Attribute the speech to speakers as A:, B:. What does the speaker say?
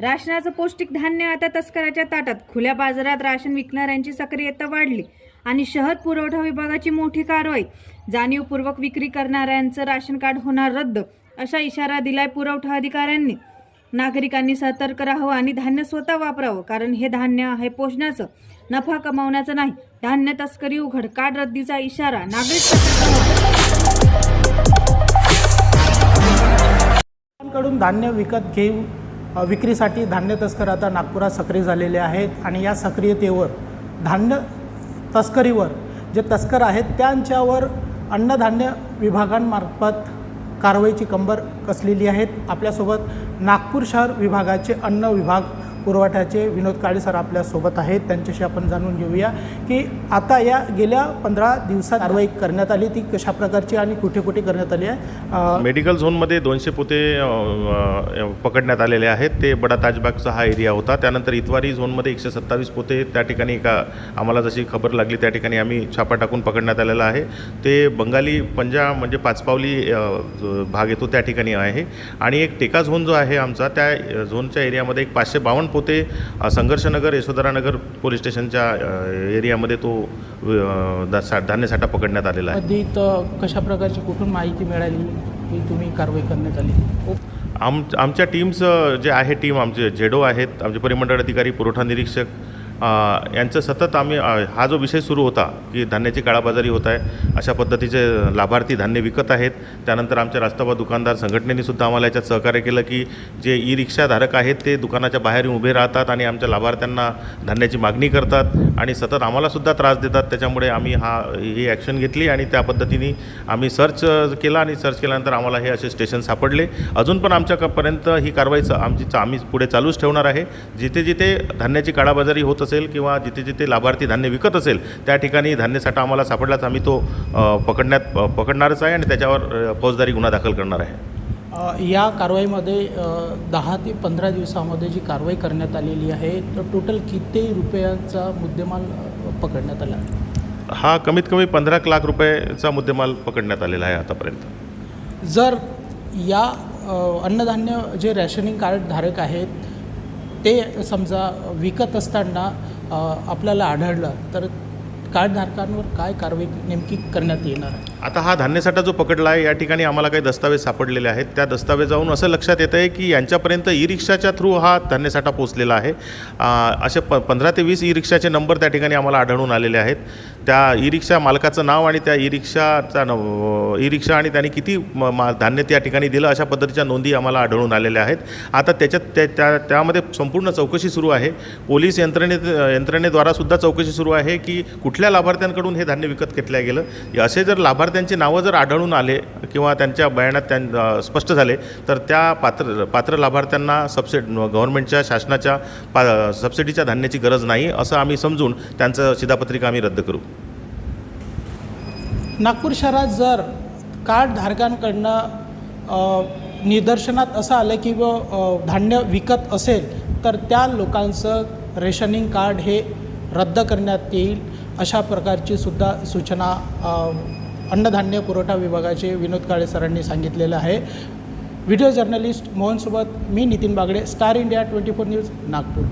A: राशनाचं पौष्टिक धान्य आता तस्कराच्या ताटात. खुल्या बाजारात राशन विकणाऱ्यांची सक्रियता वाढली आणि शहर पुरवठा विभागाची मोठी कारवाई. जाणीवपूर्वक विक्री करणाऱ्यांचं राशन कार्ड होणार रद्द असा इशारा दिलाय पुरवठा अधिकाऱ्यांनी. नागरिकांनी सतर्क राहावं आणि धान्य स्वतः वापरावं कारण हे धान्य आहे पोषणाचं. नफा कमावण्याचं नाही धान्य तस्करी उघड कार्ड रद्दीचा इशारा
B: नागरिककडून धान्य विकत घेऊन विक्रीसाठी धान्य तस्कर आता नागपुरात सक्रिय झालेले आहेत आणि या सक्रियतेवर धान्य तस्करीवर जे तस्कर आहेत त्यांच्यावर अन्नधान्य विभागांमार्फत कारवाईची कंबर कसलेली आहेत? आपल्यासोबत नागपूर शहर विभागाचे अन्न विभाग पुरवठ्याचे विनोद काळे सर आपल्यासोबत आहेत. त्यांच्याशी आपण जाणून घेऊया की आता या गेल्या पंधरा दिवसात कारवाई करण्यात आली. ती कशा प्रकारची आणि कुठे कुठे करण्यात आली आहे?
C: मेडिकल झोनमध्ये दोनशे पोते पकडण्यात आलेले आहेत. ते बडा ताजबागचा हा एरिया होता. त्यानंतर इतवारी झोनमध्ये एकशे सत्तावीस पोते त्या ठिकाणी एका आम्हाला जशी खबर लागली त्या ठिकाणी आम्ही छापा टाकून पकडण्यात आलेला आहे. ते बंगाली पंजा म्हणजे पाचपावली जो भाग येतो त्या ठिकाणी आहे. आणि एक टेका झोन जो आहे आमचा त्या झोनच्या एरियामध्ये एक पाचशे बावन्न अ, संघर्षनगर यशोधरानगर पोलीस स्टेशनच्या एरियामध्ये तो धान्यसाठा पकडण्यात आलेला आहे.
B: कशा प्रकारची कुठून माहिती मिळाली की तुम्ही कारवाई करण्यात आली?
C: आम आमच्या टीम्स अ, जे आहे टीम आमचे झेडो आहेत आमचे परिमंडळ अधिकारी पुरवठा निरीक्षक यांचं सतत आम्ही हा जो विषय सुरू होता की धान्याची काळाबाजारी होत आहे अशा पद्धतीचे लाभार्थी धान्य विकत आहेत. त्यानंतर आमच्या रास्ताबा दुकानदार संघटनेनेसुद्धा आम्हाला याच्यात सहकार्य केलं की जे ई रिक्षाधारक आहेत ते दुकानाच्या बाहेर उभे राहतात आणि आमच्या लाभार्थ्यांना धान्याची मागणी करतात आणि सतत आम्हालासुद्धा त्रास देतात. त्याच्यामुळे आम्ही हा ही ॲक्शन घेतली आणि त्या पद्धतीने आम्ही सर्च केला आणि सर्च केल्यानंतर आम्हाला हे असे स्टेशन सापडले. अजून पण आमच्यापर्यंत ही कारवाई आमची आम्ही पुढे चालूच ठेवणार आहे. जिथे जिथे धान्याची काळाबाजारी होत असेल किंवा जिथे जिथे लाभार्थी धान्य विकत असेल त्या ठिकाणी धान्यसाठा आम्हाला सापडलाच. आम्ही तो पकडण्यात पकडणारच आहे आणि त्याच्यावर फौजदारी गुन्हा दाखल करणार आहे.
B: या कारवाईमध्ये दहा ते पंधरा दिवसामध्ये जी कारवाई करण्यात आलेली आहे तर टोटल किती रुपयांचा मुद्देमाल पकडण्यात आला?
C: हा कमीत कमी पंधरा लाख रुपयेचा मुद्देमाल पकडण्यात आलेला आहे आतापर्यंत.
B: जर या अन्नधान्य जे रॅशनिंग कार्ड धारक आहेत ते समजा विकत असताना आपल्याला आढळलं तर कार्डधारकांवर काय कारवाई नेमकी करण्यात येणार आहे?
C: आता हा धान्यसाठा जो पकडला आहे या ठिकाणी आम्हाला काही दस्तावेज सापडलेले आहेत. त्या दस्तावेजावरून असं लक्षात येतं आहे की यांच्यापर्यंत ई रिक्षाच्या थ्रू हा धान्यसाठा पोचलेला आहे. असे प पंधरा ते वीस ई रिक्षाचे नंबर त्या ठिकाणी आम्हाला आढळून आलेले आहेत. त्या ई रिक्षा मालकाचं नाव आणि त्या ई रिक्षाचा न ई रिक्षा आणि त्यांनी किती म- मा धान्य त्या ठिकाणी दिलं अशा पद्धतीच्या नोंदी आम्हाला आढळून आलेल्या आहेत. आता त्याच्यात त्या त्या त्यामध्ये संपूर्ण चौकशी सुरू आहे. पोलीस यंत्रणे यंत्रणेद्वारासुद्धा चौकशी सुरू आहे की कुठल्या लाभार्थ्यांकडून हे धान्य विकत घेतल्या गेलं. असे जर लाभार्थ्यांची नावं जर आढळून आले किंवा त्यांच्या बयानात त्यां स्पष्ट झाले तर त्या पात्र पात्र लाभार्थ्यांना सबसिड गव्हर्नमेंटच्या शासनाच्या पा सबसिडीच्या धान्याची गरज नाही असं आम्ही समजून त्यांचं शिधापत्रिका आम्ही रद्द करू.
B: नागपूर शहरात जर कार्डधारकांकडनं निदर्शनात असं आलं की व धान्य विकत असेल तर त्या लोकांचं रेशनिंग कार्ड हे रद्द करण्यात येईल अशा प्रकारची सुद्धा सूचना अन्नधान्य पुरवठा विभागाचे विनोद काळे सरांनी सांगितलेलं आहे. व्हिडिओ जर्नलिस्ट मोहनसोबत मी Nitin Bagde Star India twenty four news Nagpur.